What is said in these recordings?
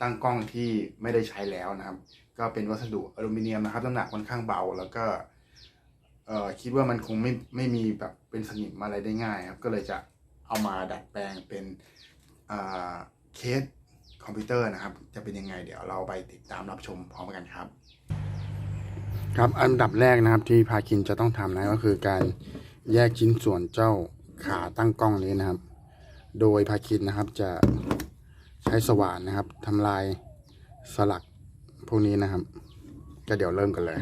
ตั้งกล้องที่ไม่ได้ใช้แล้วนะครับ ก็เป็นวัสดุอลูมิเนียมนะครับน้ำหนักค่อนข้างเบาแล้วก็เออคิดว่ามันคงไม่ไม่มีแบบเป็นสนิมอะไรได้ง่ายครับ ก็เลยจะเอามาดัดแปลงเป็นเคสคอมพิวเตอร์นะครับ จะเป็นยังไงเดี๋ยวเราไปติดตามรับชมพร้อมกันครับ ครับอันดับแรกนะครับที่พาคินจะต้องทำนะก็คือการแยกชิ้นส่วนเจ้าขาตั้งกล้องนี้นะครับ โดยพาคินนะครับจะ ช้สว่านนะครับทำลายสลักพวกนี้นะครับ ก็เดี๋ยวเริ่มกันเลย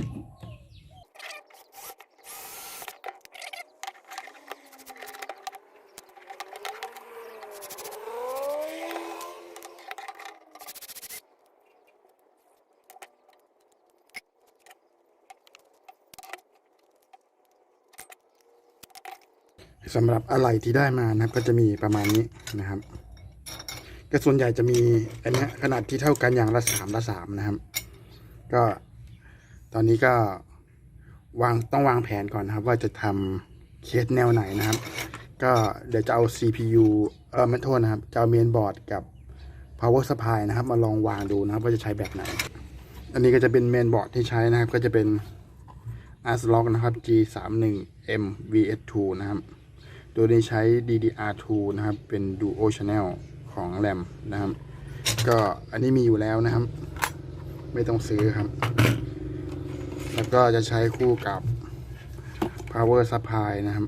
สำหรับอะไรที่ได้มานะครับ ก็จะมีประมาณนี้นะครับ ก็ส่วนใหญ่จะมีอันนี้ขนาดที่เท่ากันอย่างละสามละสามนะครับ ก็ตอนนี้ก็วางต้องวางแผนก่อนนะครับ ว่าจะทำเคสแนวไหนนะครับ ก็เดี๋ยวจะเอา CPU เออไม่โทษนะครับ จะเอาเมนบอร์ดกับ power supply นะครับ มาลองวางดูนะครับ ว่าจะใช้แบบไหน อันนี้ก็จะเป็นเมนบอร์ดที่ใช้นะครับ ก็จะเป็น ASRock นะครับ G31M VS2 นะครับโดยได้ใช้ DDR2 นะครับ เป็น Duo Channel ของ RAM นะครับ ก็อันนี้มีอยู่แล้วนะครับ ไม่ต้องซื้อครับ แล้วก็จะใช้คู่กับ Power Supply นะครับ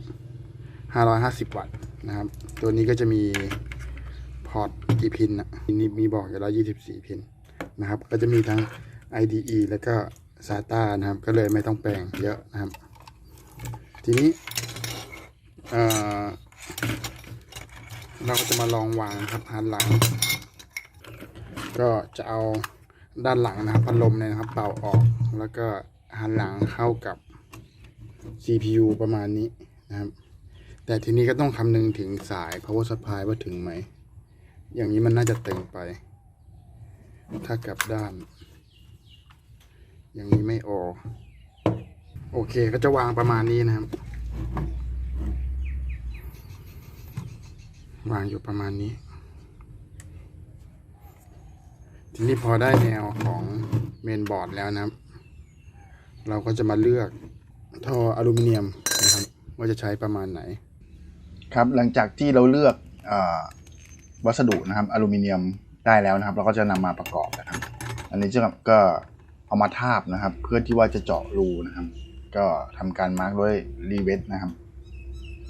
550 วัตต์นะครับ ตัวนี้ก็จะมีพอร์ตกี่พินนะนี่มีบอกอยู่แล้ว 24 พินนะครับ ก็จะมีทั้ง IDE แล้วก็ SATA นะครับ ก็เลยไม่ต้องแปลงเยอะนะครับ ทีนี้ เราก็จะมาลองวางครับหันหลัง ก็จะเอาด้านหลังนะครับพัดลมเนี่ยนะครับ เป่าออกแล้วก็หันหลังเข้ากับ CPU ประมาณนี้นะครับ แต่ทีนี้ก็ต้องคำนึงถึงสาย power supply ว่าถึงไหม อย่างนี้มันน่าจะเตึงไป ถ้ากลับด้าน อย่างนี้ไม่ออกโอเคก็จะวางประมาณนี้นะครับ วางอยู่ประมาณนี้ ทีนี้พอได้แนวของเมนบอร์ดแล้วนะครับ เราก็จะมาเลือกท่ออลูมิเนียมนะครับ ว่าจะใช้ประมาณไหน ครับหลังจากที่เราเลือกอวัสดุนะครับอลูมิเนียมได้แล้วนะครับ เราก็จะนำมาประกอบนะครับ อันนี้จะก็เอามาทาบนะครับ เพื่อที่ว่าจะเจาะรูนะครับ ก็ทำการมาร์กด้วยรีเวทนะครับ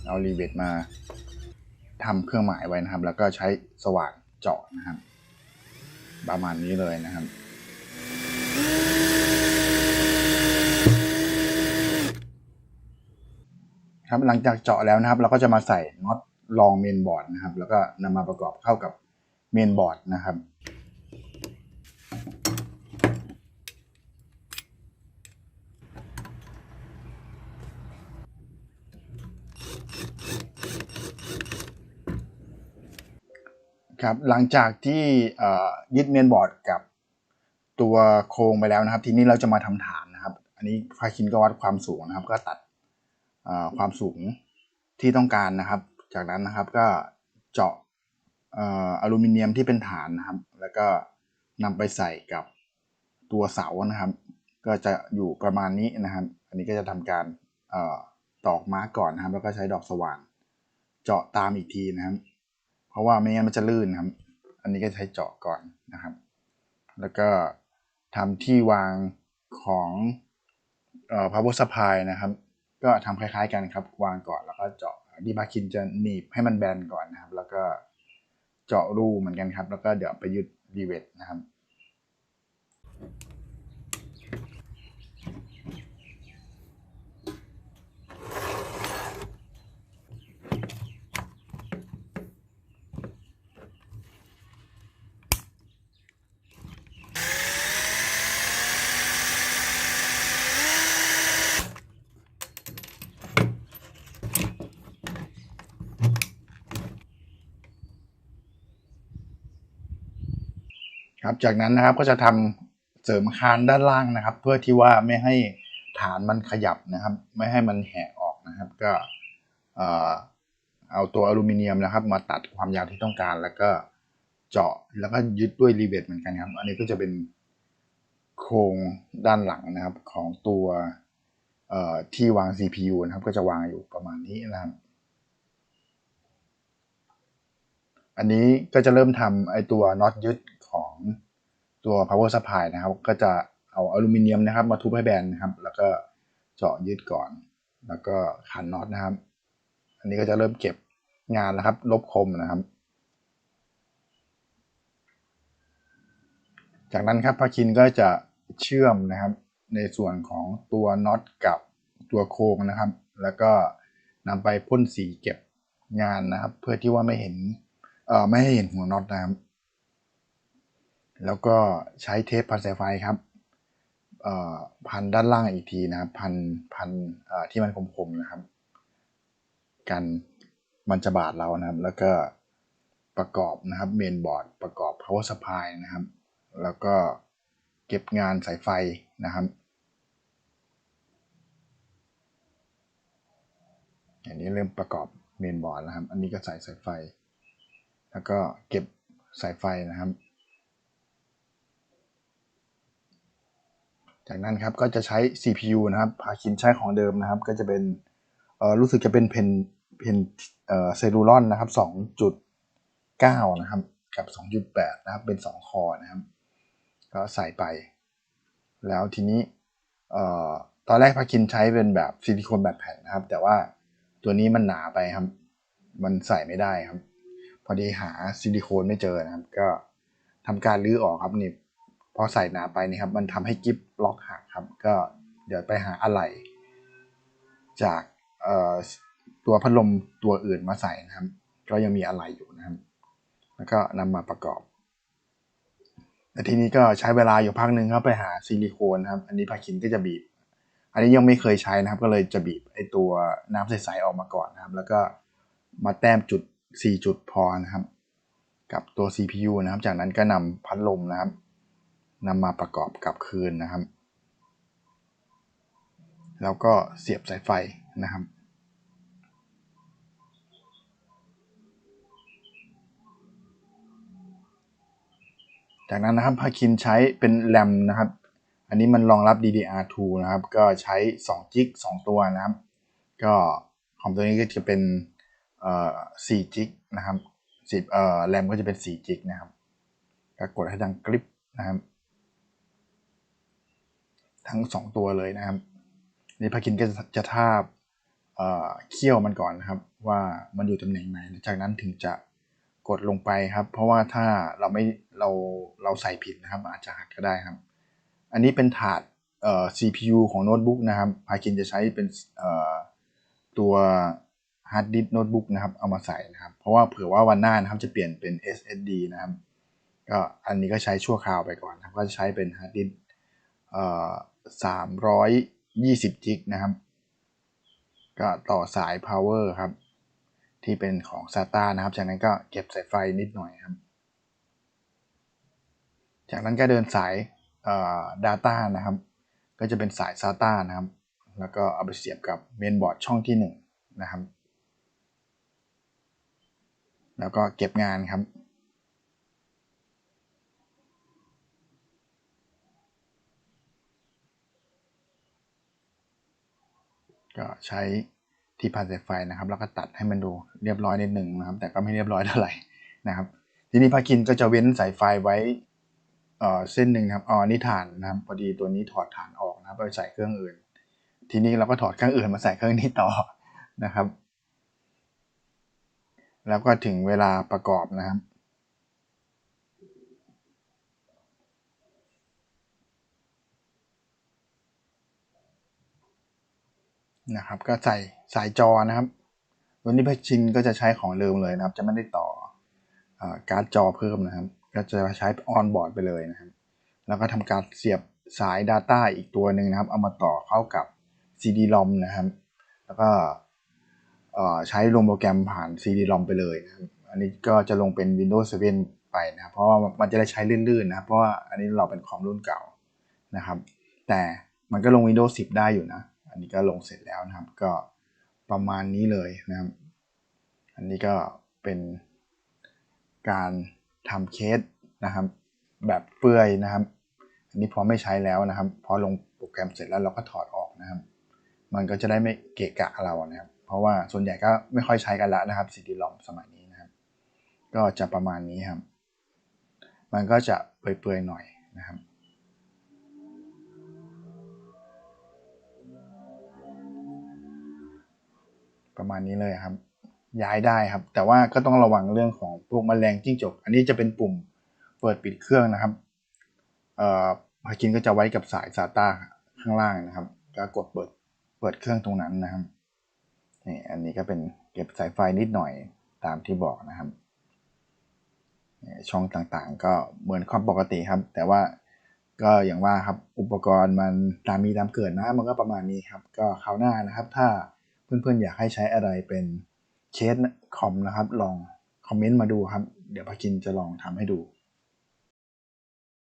เอารีเวทมา ทำเครื่องหมายไว้นะครับ แล้วก็ใช้สว่านเจาะนะครับ ประมาณนี้เลยนะครับ ครับหลังจากเจาะแล้วนะครับ เราก็จะมาใส่น็อตรองเมนบอร์ดนะครับ แล้วก็นำมาประกอบเข้ากับเมนบอร์ดนะครับ ครับหลังจากที่ยึดเมนบอร์ดกับตัวโครงไปแล้วนะครับ ทีนี้เราจะมาทำฐานนะครับ อันนี้พาคินก็วัดความสูงนะครับ ก็ตัดความสูงที่ต้องการนะครับ จากนั้นนะครับก็เจาะอลูมิเนียมที่เป็นฐานนะครับ แล้วก็นำไปใส่กับตัวเสานะครับ ก็จะอยู่ประมาณนี้นะครับ อันนี้ก็จะทำการอตอกมาร์กก่อนนะครับ แล้วก็ใช้ดอกสว่าน เจาะตามอีกทีนะครับ เพราะว่าไม่งั้นมันจะลื่นครับ อันนี้ก็ใช้เจาะก่อนนะครับ แล้วก็ทำที่วางของเอ่อ power supply นะครับ ก็ทำคล้ายๆกันครับ วางก่อนแล้วก็เจาะดีพาคินจะหนีบให้มันแบนก่อนนะครับ แล้วก็เจาะรูเหมือนกันครับ แล้วก็เดี๋ยวไปยึดรีเวทนะครับ ครับ จากนั้นนะครับก็จะทำเสริมคานด้านล่างนะครับ เพื่อที่ว่าไม่ให้ฐานมันขยับนะครับ ไม่ให้มันแหกออกนะครับ ก็เออเอาตัวอลูมิเนียมนะครับ มาตัดความยาวที่ต้องการ แล้วก็เจาะแล้วก็ยึดด้วยรีเวทเหมือนกันครับ อันนี้ก็จะเป็นโครงด้านหลังนะครับของตัวที่วาง CPU นะครับ ก็จะวางอยู่ประมาณนี้นะครับ อันนี้ก็จะเริ่มทำไอตัวน็อตยึด ตัว power supply นะครับ ก็จะเอาอลูมิเนียมนะครับ มาทุบให้แบนนะครับ แล้วก็เจาะยึดก่อน แล้วก็ขันน็อตนะครับ อันนี้ก็จะเริ่มเก็บงานแล้วครับ ลบคมนะครับ จากนั้นครับพาคินก็จะเชื่อมนะครับ ในส่วนของตัวน็อตกับตัวโครงนะครับ แล้วก็นำไปพ่นสีเก็บงานนะครับ เพื่อที่ว่าไม่เห็น เอ่อไม่ให้เห็นหัวน็อตนะครับ แล้วก็ใช้เทปพันสายไฟครับพันด้านล่างอีกทีนะครับพันพันที่มันคมๆนะครับ กันมันจะบาดเรานะครับ แล้วก็ประกอบนะครับเมนบอร์ดประกอบ power supply นะครับ แล้วก็เก็บงานสายไฟนะครับอย่างนี้เริ่มประกอบเมนบอร์ดแล้วครับ อันนี้ก็ใส่สายไฟ แล้วก็เก็บสายไฟนะครับ จากนั้นครับก็จะใช้ CPU นะครับพาคินใช้ของเดิมนะครับ ก็จะเป็นรู้สึกจะเป็นเพนเพนเอ่อเซรูลอนนะครับ2.9 นะครับ กับ 2.8 นะครับ เป็น 2 คอนะครับ ก็ใส่ไป แล้วทีนี้ตอนแรกพาคินใช้เป็นแบบซิลิโคนแบบแผ่นนะครับ แต่ว่าตัวนี้มันหนาไปครับ มันใส่ไม่ได้ครับ พอดีหาซิลิโคนไม่เจอนะครับ ก็ทำการรื้อออกครับนี่ พอใส่หนาไปนี่ครับมันทำให้กิฟล็อกหักครับ ก็เดี๋ยวไปหาอะไหล่จากตัวพัดลมตัวอื่นมาใส่นะครับ ก็ยังมีอะไหล่อยู่นะครับ แล้วก็นำมาประกอบแต่ทีนี้ก็ใช้เวลาอยู่พักหนึ่งครับไปหาซิลิโคนครับ อันนี้พาคินก็จะบีบ อันนี้ยังไม่เคยใช้นะครับ ก็เลยจะบีบไอตัวน้ำใสๆออกมาก่อนนะครับ แล้วก็มาแต้มจุด 4 จุดพอนะครับ กับตัว CPU นะครับ จากนั้นก็นำพัดลมนะครับ นำมาประกอบกับคืนนะครับ แล้วก็เสียบสายไฟนะครับ จากนั้นนะครับพาคินใช้เป็นแรมนะครับ อันนี้มันรองรับ DDR2 นะครับ ก็ใช้2จิก2ตัวนะครับ ก็ของตัวนี้ก็จะเป็นเอ่อ4จิกนะครับ10เอ่อแรมก็จะเป็น4จิกนะครับก็กดให้ดังกริปนะครับ ทั้ง 2 ตัวเลยนะครับนี่พาคินก็จะทาบเเคี่ยวมันก่อนนะครับ ว่ามันอยู่ตำแหน่งไหน จากนั้นถึงจะกดลงไปครับ เพราะว่าถ้าเราไม่เราเราใส่ผิดนะครับ อาจจะหักก็ได้ครับ อันนี้เป็นถาดเอ่อ CPU ของโน้ตบุ๊กนะครับพาคินจะใช้เป็นเอ่อตัวฮาร์ดดิสก์โน้ตบุ๊กนะครับเอามาใส่นะครับ เพราะว่าเผื่อว่าวันหน้านะครับจะเปลี่ยนเป็น SSD นะครับ ก็อันนี้ก็ใช้ชั่วคราวไปก่อนนะครับก็จะใช้เป็นฮาร์ดดิส ก์เอ่อสามร้อยยี่สิบจิกนะครับ ก็ต่อสาย power ครับ ที่เป็นของ SATA นะครับ จากนั้นก็เก็บสายไฟนิดหน่อยครับ จากนั้นก็เดินสายเอ่อ data นะครับ ก็จะเป็นสาย SATA นะครับ แล้วก็เอาไปเสียบกับเมนบอร์ดช่องที่ 1 นะครับ แล้วก็เก็บงานครับ ก็ใช้ที่พันสายไฟนะครับ แล้วก็ตัดให้มันดูเรียบร้อยนิดหนึ่งนะครับ แต่ก็ไม่เรียบร้อยเท่าไหร่นะครับ ทีนี้พาคินก็จะเว้นสายไฟไว้เอ่อเส้นหนึ่งครับอ๋อนี่ฐานนะครับพอดีตัวนี้ถอดฐานออกนะครับไปใส่เครื่องอื่น ทีนี้เราก็ถอดเครื่องอื่นมาใส่เครื่องนี้ต่อนะครับ แล้วก็ถึงเวลาประกอบนะครับ นะครับ ก็ใส่สายจอนะครับตัวนี้พัชินก็จะใช้ของเดิมเลยนะครับ จะไม่ได้ต่ออการ์ดจอเพิ่มนะครับ ก็จะใช้ออนบอร์ดไปเลยนะครับ แล้วก็ทำการเสียบสาย Data อีกตัวหนึ่งนะครับ เอามาต่อเข้ากับ CD-ROM นะครับ แล้วก็ใช้ลงโปรแกรมผ่าน CD-ROM ไปเลยนะครับ อันนี้ก็จะลงเป็น Windows 7 ไปนะครับ เพราะว่ามันจะได้ใช้ลื่นๆนะครับ เพราะว่าอันนี้เราเป็นคอมรุ่นเก่านะครับ แต่มันก็ลง Windows 10 ได้อยู่นะ นนี้ก็ลงเสร็จแล้วนะครับ ก็ประมาณนี้เลยนะครับ อันนี้ก็เป็นการทำเคสนะครับ แบบเปื่อยนะครับ อันนี้พอไม่ใช้แล้วนะครับ พอลงโปรแกรมเสร็จแล้วเราก็ถอดออกนะครับ มันก็จะได้ไม่เกะกะเรานะครับ เพราะว่าส่วนใหญ่ก็ไม่ค่อยใช้กันแล้วนะครับซีดีลอมสมัยนี้นะครับ ก็จะประมาณนี้ครับ มันก็จะเปื่อยๆหน่อยนะครับ ประมาณนี้เลยครับ ย้ายได้ครับ แต่ว่าก็ต้องระวังเรื่องของพวกแมลงจิ้งจก อันนี้จะเป็นปุ่มเปิดปิดเครื่องนะครับเอ่อพากินก็จะไว้กับสาย SATA ข้างล่างนะครับ ก็กดเปิดเปิดเครื่องตรงนั้นนะครับนี่อันนี้ก็เป็นเก็บสายไฟนิดหน่อยตามที่บอกนะครับช่องต่างๆ ก็เหมือนคอมปกติครับ แต่ว่าก็อย่างว่าครับอุปกรณ์มันตามมีตามเกิดนะมันก็ประมาณนี้ครับ ก็คราวหน้านะครับ ถ้า เพื่อนๆอยากให้ใช้อะไรเป็นเคสคอมนะครับ ลองคอมเมนต์มาดูครับ เดี๋ยวพากินจะลองทำให้ดู